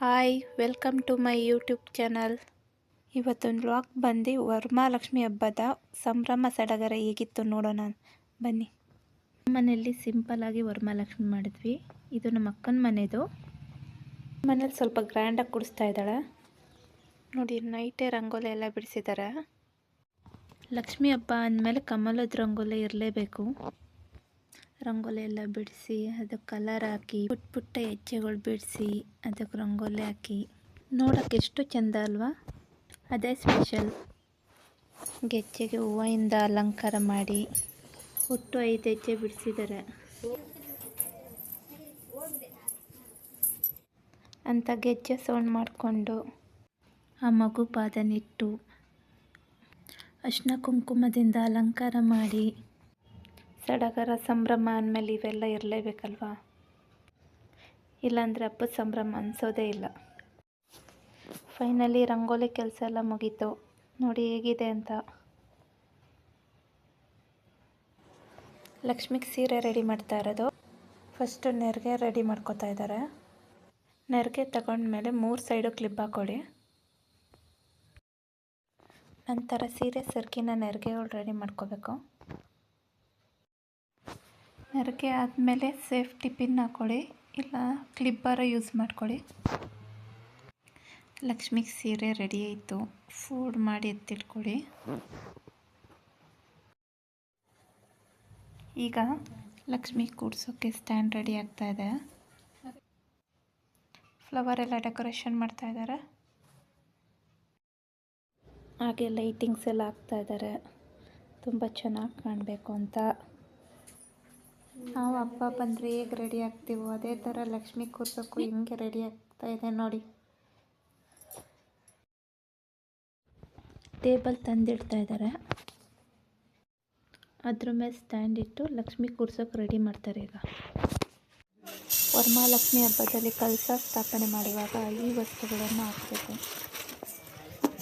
Hi welcome to my YouTube channel ಇವತ್ತೊಂದು vlog ಬಂದು ವರಮಹಾಲಕ್ಷ್ಮಿ ಹಬ್ಬದ ಸಂಭ್ರಮ ಸಡಗರ ಹೇಗಿತ್ತು ನೋಡೋಣ. ಬನ್ನಿ. ಮನೆಯಲ್ಲಿ ಸಿಂಪಲ್ಲಾಗಿ ವರಮಹಾಲಕ್ಷ್ಮಿ ಮಾಡಿದ್ವಿ. ಇದು ನಮ್ಮ ಅಕ್ಕನ ಮನೆದು. ಮನೇಲಿ ಸ್ವಲ್ಪ ಗ್ರ್ಯಾಂಡಾಗಿ ಕುಡಿಸ್ತಾ ಇದ್ದಾಳೆ. ನೋಡಿ ನೈಟೇ ರಂಗೋಲಿ ಎಲ್ಲ ಬಿಡಿಸಿದ್ದಾರೆ. ಲಕ್ಷ್ಮಿ ಹಬ್ಬ ಅಂದಮೇಲೆ ಕಮಲದ ರಂಗೋಲಿ ಇರಲೇಬೇಕು. ರಂಗೋಲಿ ಎಲ್ಲ ಬಿಡಿಸಿ, ಅದಕ್ಕೆ ಕಲರ್ ಹಾಕಿ ಪುಟ್ಟ ಪುಟ್ಟ ಹೆಜ್ಜೆಗಳು ಬಿಡಿಸಿ, ಅದಕ್ಕೆ ರಂಗೋಲಿ ಹಾಕಿ. ನೋಡೋಕ್ಕೆ ಎಷ್ಟು ಚೆಂದ ಅಲ್ವಾ? ಅದೇ ಸ್ಪೆಷಲ್ ಗೆಜ್ಜೆಗೆ ಹೂವಿಂದ ಅಲಂಕಾರ ಮಾಡಿ, ಒಟ್ಟು ಐದು ಹೆಜ್ಜೆ ಬಿಡಿಸಿದ್ದಾರೆ. ಅಂತ ಗೆಜ್ಜೆ ಸೌಂಡ್ ಮಾಡಿಕೊಂಡು ಆ ಮಗು ಪಾದನಿಟ್ಟು ಅರ್ಶಿನ ಕುಂಕುಮದಿಂದ ಅಲಂಕಾರ ಮಾಡಿ ಸಡಗರ ಸಂಭ್ರಮ ಅಂದಮೇಲೆ ಇವೆಲ್ಲ ಇರಲೇಬೇಕಲ್ವಾ? ಇಲ್ಲಾಂದರೆ ಹಬ್ಬದ ಸಂಭ್ರಮ ಅನಿಸೋದೇ ಇಲ್ಲ. ಫೈನಲಿ ರಂಗೋಲಿ ಕೆಲಸ ಎಲ್ಲ ಮುಗೀತು. ನೋಡಿ ಹೇಗಿದೆ ಅಂತ. ಲಕ್ಷ್ಮಿಗೆ ಸೀರೆ ರೆಡಿ ಮಾಡ್ತಾ ಇರೋದು. ಫಸ್ಟು ನೆರಿಗೆ ರೆಡಿ ಮಾಡ್ಕೋತಾ ಇದ್ದಾರೆ. ನೆರಿಗೆ ತಗೊಂಡ್ಮೇಲೆ ಮೂರು ಸೈಡು ಕ್ಲಿಪ್ ಹಾಕ್ಕೊಡಿ ನಂತರ ಸೀರೆ ಸರ್ಕಿನ ನೆರಿಗೆ ರೆಡಿ ಮಾಡ್ಕೋಬೇಕು. ನೆರಿಗೆ ಆದಮೇಲೆ ಸೇಫ್ಟಿ ಪಿನ್ ಹಾಕ್ಕೊಳ್ಳಿ ಇಲ್ಲ ಕ್ಲಿಬ್ಬರ ಯೂಸ್ ಮಾಡ್ಕೊಳ್ಳಿ ಲಕ್ಷ್ಮಿಗೆ ಸೀರೆ ರೆಡಿ ಆಯಿತು ಫೋಲ್ಡ್ ಮಾಡಿ ಎತ್ತಿಟ್ಕೊಳ್ಳಿ ಈಗ ಲಕ್ಷ್ಮಿ ಕೂಡ್ಸೋಕ್ಕೆ ಸ್ಟ್ಯಾಂಡ್ ರೆಡಿ ಆಗ್ತಾ ಇದೆ. ಫ್ಲವರ್ ಎಲ್ಲ ಡೆಕೋರೇಷನ್ ಮಾಡ್ತಾ ಇದ್ದಾರೆ ಹಾಗೆ ಲೈಟಿಂಗ್ಸ್ ಎಲ್ಲ ಹಾಕ್ತಾ ಇದ್ದಾರೆ ತುಂಬ ಚೆನ್ನಾಗಿ ಕಾಣಬೇಕು ಅಂತ. ನಾವು ಹಬ್ಬ ಬಂದರೆ ಹೇಗೆ ರೆಡಿ ಆಗ್ತೀವೋ ಅದೇ ಥರ ಲಕ್ಷ್ಮಿ ಕೂರ್ಸೋಕ್ಕೂ ಹಿಂಗೆ ರೆಡಿ ಆಗ್ತಾ ಇದೆ ನೋಡಿ. ಟೇಬಲ್ ತಂದಿಡ್ತಾ ಇದ್ದಾರೆ ಅದ್ರ ಮೇಲೆ ಸ್ಟ್ಯಾಂಡ್ ಇಟ್ಟು ಲಕ್ಷ್ಮಿ ಕೂರ್ಸೋಕೆ ರೆಡಿ ಮಾಡ್ತಾರೆ ಈಗ. ವರಮಹಾಲಕ್ಷ್ಮಿ ಹಬ್ಬದಲ್ಲಿ ಕಲಸ ಸ್ಥಾಪನೆ ಮಾಡುವಾಗ ಈ ವಸ್ತುಗಳನ್ನು ಹಾಕಬೇಕು.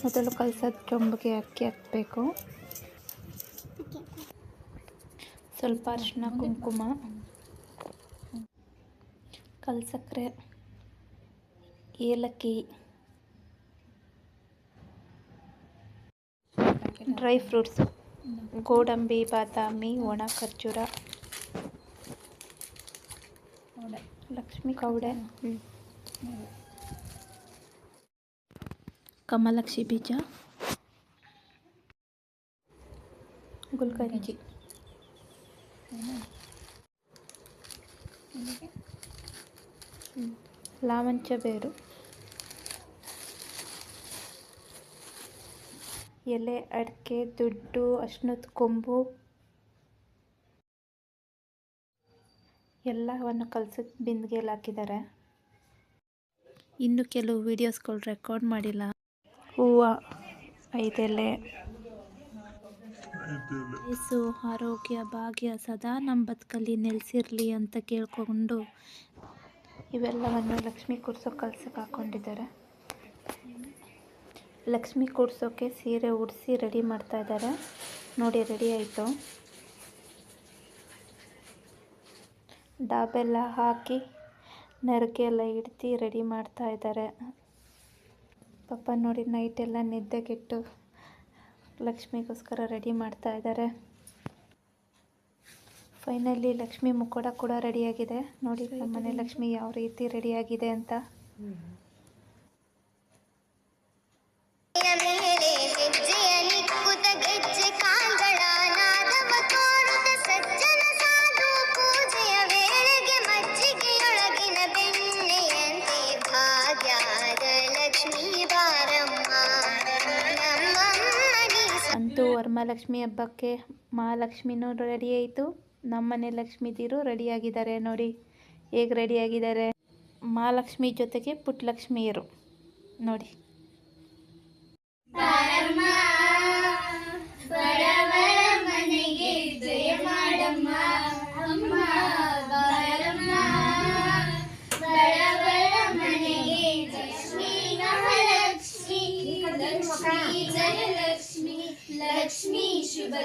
ಮೊದಲು ಕಲಸದ ಚೊಂಬಿಗೆ ಅಕ್ಕಿ ಹಾಕಬೇಕು. ಸ್ವಲ್ಪ ಅರಿಶಿನ ಕುಂಕುಮ, ಕಲ್ಸಕ್ಕರೆ, ಏಲಕ್ಕಿ, ಡ್ರೈ ಫ್ರೂಟ್ಸ್, ಗೋಡಂಬಿ, ಬಾದಾಮಿ, ಒಣ ಖರ್ಜೂರ, ಲಕ್ಷ್ಮಿ ಕೌಡೆ, ಕಮಲಕ್ಷಿ ಬೀಜ ಗುಲ್ಕಂಜಿ ಲಾವಂಚ ಬೇರು. ಎಲೆ, ಅಡಿಕೆ, ದುಡ್ಡು ಅಶ್ನದ ಕೊಂಬು. ಎಲ್ಲವನ್ನು ಕಲಸಿ ಬಿಂದಿಗೆಯಲ್ಲಿ ಹಾಕಿದ್ದಾರೆ. ಇನ್ನು ಕೆಲವು ವೀಡಿಯೋಸ್ಗಳು ರೆಕಾರ್ಡ್ ಮಾಡಿಲ್ಲ. ಹೂವು, ಐದೆಲೆ. ವಯಸ್ಸು ಆರೋಗ್ಯ, ಭಾಗ್ಯ ಸದಾ ನಮ್ಮ ಬದುಕಲ್ಲಿ ನೆಲೆಸಿರಲಿ ಅಂತ ಕೇಳ್ಕೊಂಡು ಇವೆಲ್ಲವನ್ನು ಲಕ್ಷ್ಮಿ ಕೂರ್ಸೋಕೆ ಕಲ್ಸಕ್ಕೆ ಹಾಕ್ಕೊಂಡಿದ್ದಾರೆ ಲಕ್ಷ್ಮಿ ಕೂಡ್ಸೋಕೆ ಸೀರೆ ಉಡಿಸಿ ರೆಡಿ ಮಾಡ್ತಾ ಇದ್ದಾರೆ. ನೋಡಿ, ರೆಡಿ ಆಯಿತು. ಡಾಬೆಲ್ಲ ಹಾಕಿ ನರಕೆ ಎಲ್ಲ ಇಡ್ತಿ ರೆಡಿ ಮಾಡ್ತಾ ಇದ್ದಾರೆ. ಪಾಪ ನೋಡಿ, ನೈಟೆಲ್ಲ ನಿದ್ದೆಗೆಟ್ಟು ಲಕ್ಷ್ಮಿಗೋಸ್ಕರ ರೆಡಿ ಮಾಡ್ತಾ ಇದ್ದಾರೆ. ಫೈನಲಿ ಲಕ್ಷ್ಮಿ ಮುಖೋಡ ಕೂಡ ರೆಡಿಯಾಗಿದೆ. ನೋಡಿ ಮನೆ ಲಕ್ಷ್ಮಿ ಯಾವ ರೀತಿ ರೆಡಿಯಾಗಿದೆ ಅಂತ. ವರಮಹಾಲಕ್ಷ್ಮಿ ಹಬ್ಬಕ್ಕೆ ಮಹಾಲಕ್ಷ್ಮಿನೂ ರೆಡಿ ಆಯಿತು. ನಮ್ಮನೆ ಲಕ್ಷ್ಮೀದಿರು ರೆಡಿಯಾಗಿದ್ದಾರೆ ನೋಡಿ. ಹೇಗೆ ರೆಡಿಯಾಗಿದ್ದಾರೆ ಮಹಾಲಕ್ಷ್ಮಿ ಜೊತೆಗೆ ಪುಟ್ಟಲಕ್ಷ್ಮಿಯರು ನೋಡಿ.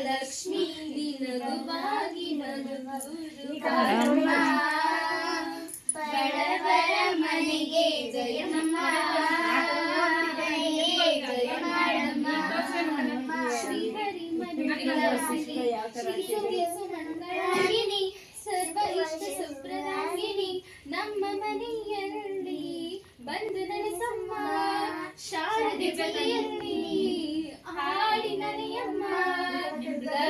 ಲಕ್ಷ್ಮಿ ಶುಭ ಲಕ್ಷ್ಮಿ ದಿನಗುವಾಗಿ ಬಡವರ ಮನೆಗೆ ಜಯಮ್ಮ.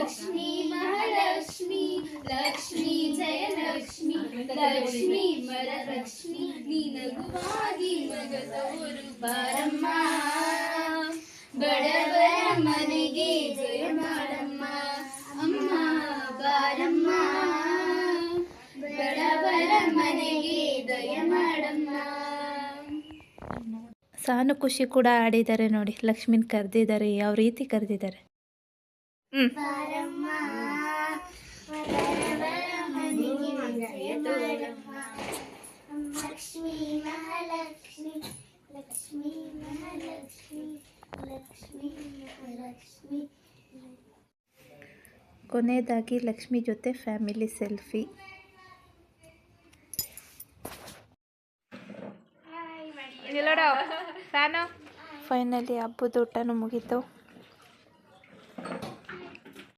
ಲಕ್ಷ್ಮೀ ಮಹಾಲಕ್ಷ್ಮಿ, ಲಕ್ಷ್ಮಿ ಜಯ ಲಕ್ಷ್ಮಿ ಲಕ್ಷ್ಮಿ ವರಲಕ್ಷ್ಮಿ ನಿನಗುವಾಗಿ ಮಗದವರು ಬಾರಮ್ಮ. ಬಡವರ ಮನೆಗೆ ಜಯ ಮಾಡಮ್ಮ. ಅಮ್ಮ, ಬಾರಮ್ಮ. ಬಡವರ ಮನೆಗೆ ದಯ ಮಾಡಮ್ಮ. ಸಾನು ಖುಷಿ ಕೂಡ ಆಡಿದ್ದಾರೆ ನೋಡಿ, ಲಕ್ಷ್ಮಿನ ಕರೆದಿದ್ದಾರೆ, ಯಾವ ರೀತಿ ಕರೆದಿದ್ದಾರೆ ಹ್ಞೂ ಬಾರಮ್ಮ ಬಡವರ ಮನೆಗೆ ದಯ ಮಾಡಮ್ಮ ಲಕ್ಷ್ಮೀ ಮಹಾಲಕ್ಷ್ಮಿ ಲಕ್ಷ್ಮೀ ಮಹಾಲಕ್ಷ್ಮಿ ಲಕ್ಷ್ಮೀ ಮಹಾಲಕ್ಷ್ಮಿ. ಕೊನೆಯದಾಗಿ ಲಕ್ಷ್ಮಿ ಜೊತೆ ಫ್ಯಾಮಿಲಿ ಸೆಲ್ಫಿ ಫೈನಲಿ ಹಬ್ಬದ ಊಟನೂ ಮುಗೀತು.